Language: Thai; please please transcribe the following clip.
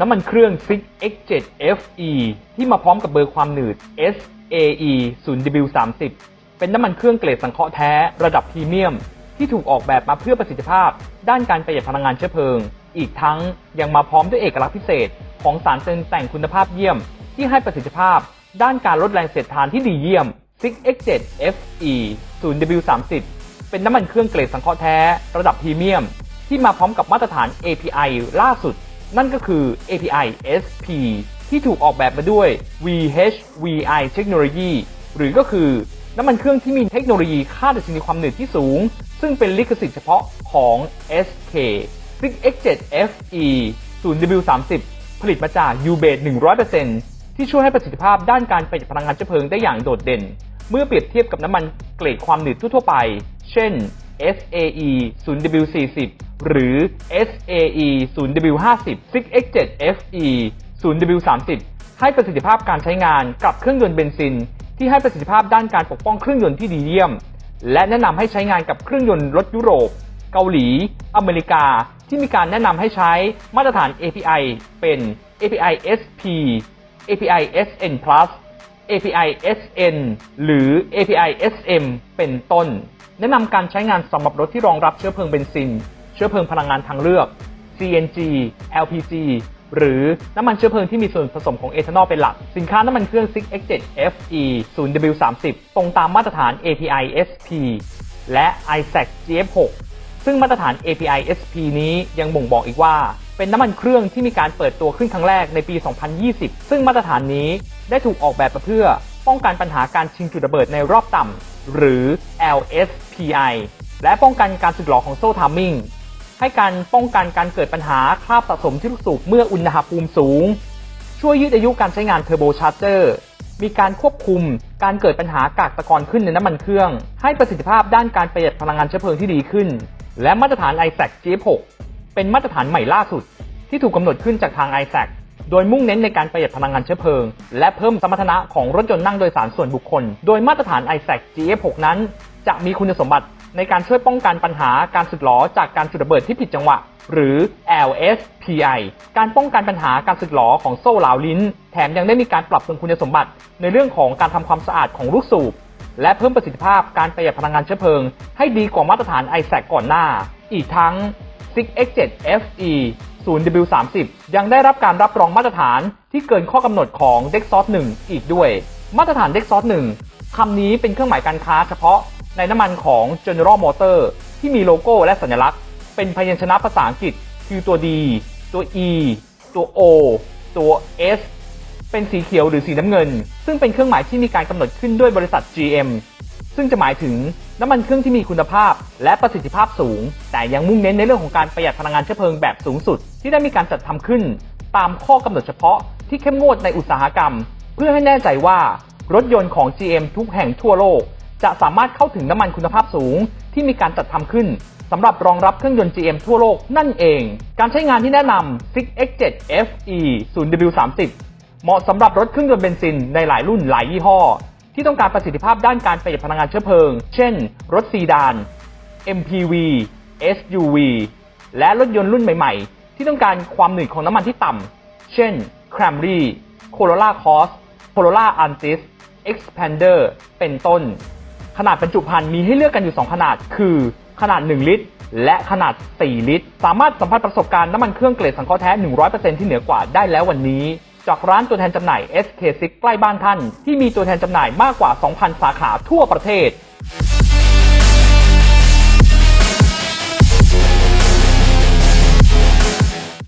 น้ำมันเครื่อง s i x 7 FE ที่มาพร้อมกับเบอร์ความหนืด SAE 0W30 เป็นน้ำมันเครื่องเกรดสังเคราะห์แท้ระดับพรีเมียม ที่ถูกออกแบบมาเพื่อประสิทธิภาพ ด้านการประหยัดพลังงานเชื้อเพลิง อีกทั้งยังมาพร้อมด้วยเอกลักษณ์พิเศษ ของสารเติมแต่งคุณภาพเยี่ยม ที่ให้ประสิทธิภาพ ด้านการลดแรงเสียดทานที่ดีเยี่ยม s i x 7 FE 0W30 เป็นน้ำมันเครื่องเกรดสังเคราะห์แท้ระดับพรีเมียม ที่มาพร้อมกับมาตรฐาน API ล่าสุด นั่นก็คือ API SP ที่ถูกออกแบบมาด้วย VHVI เทคโนโลยีหรือก็คือน้ำมันเครื่องที่มีเทคโนโลยีค่าดัชนีความหนืดที่สูง ซึ่งเป็นลิขสิทธิ์เฉพาะของ SK 6X7 FE 0W30 ผลิตมาจาก U-Base 100%ที่ช่วยให้ประสิทธิภาพด้านการประหยัดพลังงานเชื้อเพลิงได้อย่างโดดเด่น เมื่อเปรียบเทียบกับน้ำมันเกรดความหนืดทั่วไป เช่น SAE 0W40 หรือ SAE 0W50 6X7 FE 0W30 ให้ประสิทธิภาพการใช้งานกับเครื่องยนต์เบนซิน ที่ให้ประสิทธิภาพด้านการปกป้องเครื่องยนต์ที่ดีเยี่ยม และแนะนำให้ใช้งานกับเครื่องยนต์รถยุโรป เกาหลี อเมริกา ที่มีการแนะนำให้ใช้มาตรฐาน API เป็น API SP API SN Plus API SN หรือ API SM เป็นต้น แนะนำการใช้งานสำหรับรถที่รองรับเชื้อเพลิงเบนซิน เชื้อเพลิงพลังงานทางเลือก CNG LPG หรือน้ำมันเชื้อเพลิงที่มีส่วนผสมของเอทานอลเป็นหลัก สินค้าน้ำมันเครื่อง 6X7 FE 0W30 ตรงตามมาตรฐาน API SP และ ISAC GF6 ซึ่งมาตรฐาน API SP นี้ยังบ่งบอกอีกว่า เป็นน้ำมันเครื่องที่มีการเปิดตัวขึ้นครั้งแรกในปี 2020 ซึ่งมาตรฐานนี้ได้ถูกออกแบบมาเพื่อ ป้องกันปัญหาการชิงจุดระเบิดในรอบต่ำ หรือ LSPI และป้องกันการสึกหรอของโซ่ทามมิ่งให้การป้องกันการเกิดปัญหาคราบสะสมที่ลูกสูบเมื่ออุณหภูมิสูง ช่วยยืดอายุการใช้งานเทอร์โบชาร์เจอร์ มีการควบคุมการเกิดปัญหากากตะกอนขึ้นในน้ำมันเครื่อง ให้ประสิทธิภาพด้านการประหยัดพลังงานเชื้อเพลิงที่ดีขึ้น และมาตรฐาน ISAC Gf6 เป็นมาตรฐานใหม่ล่าสุด ที่ถูกกำหนดขึ้นจากทาง ISAC โดยมุ่งเน้นในการประหยัดพลังงานเชื้อเพลิง และเพิ่มสมรรถนะของรถยนต์นั่งโดยสารส่วนบุคคล โดยมาตรฐาน ISAC GF6 นั้น จะมีคุณสมบัติในการช่วยป้องกันปัญหาการสึกหรอจากการจุดระเบิดที่ผิดจังหวะ หรือ LSPI การป้องกันปัญหาการสึกหรอของโซ่เหลาลิ้น แถมยังได้มีการปรับปรุงคุณสมบัติ ในเรื่องของการทำความสะอาดของลูกสูบ และเพิ่มประสิทธิภาพการประหยัดพลังงานเชื้อเพลิง ให้ดีกว่ามาตรฐาน ISAC ก่อนหน้า อีกทั้ง 6X7 FE 0W30 ยังได้รับการรับรองมาตรฐานที่เกินข้อกำหนดของ Dexos 1 อีกด้วย มาตรฐาน Dexos 1คำนี้เป็นเครื่องหมายการค้าเฉพาะในน้ำมันของ General Motor ที่มีโลโก้และสัญลักษณ์ เป็นพยัญชนะภาษาอังกฤษ คือตัว D ตัว E ตัว O ตัว S เป็นสีเขียวหรือสีน้ำเงิน ซึ่งเป็นเครื่องหมายที่มีการกำหนดขึ้นด้วยบริษัท GM ซึ่งจะหมายถึง น้ำมันเครื่องที่มีคุณภาพ และประสิทธิภาพสูง แต่ยังมุ่งเน้นในเรื่องของการประหยัดพลังงานเชื้อเพลิงแบบสูงสุด ที่ได้มีการจัดทำขึ้น ตามข้อกำหนดเฉพาะที่เข้มงวดในอุตสาหกรรม เพื่อให้แน่ใจว่ารถยนต์ของ GM ทุกแห่งทั่วโลก จะสามารถเข้าถึงน้ำมันคุณภาพสูง ที่มีการจัดทำขึ้นสำหรับรองรับเครื่องยนต์ GM ทั่วโลกนั่นเอง การใช้งานที่แนะนำ 6X7 FE 0W30 เหมาะสำหรับรถเครื่องยนต์เบนซินในหลายรุ่นหลายยี่ห้อ ที่ต้องการประสิทธิภาพด้านการประหยัดพลังงานเชื้อเพลิง เช่น รถซีดาน MPV SUV และรถยนต์รุ่นใหม่ ๆ ที่ต้องการความหนืดของน้ำมันที่ต่ำ เช่น Camry Corolla Cross Corolla Altis Expander เป็นต้น ขนาดบรรจุภัณฑ์มีให้เลือกกันอยู่ 2 ขนาด คือ ขนาด 1 ลิตร และขนาด 4 ลิตร สามารถสัมผัสประสบการณ์น้ำมันเครื่องเกรดสังเคราะห์แท้ 100%ที่เหนือกว่าได้แล้ววันนี้ จากร้านตัวแทนจำหน่าย SK6 ใกล้บ้านท่าน ที่มีตัวแทนจำหน่ายมากกว่า 2,000 สาขาทั่วประเทศ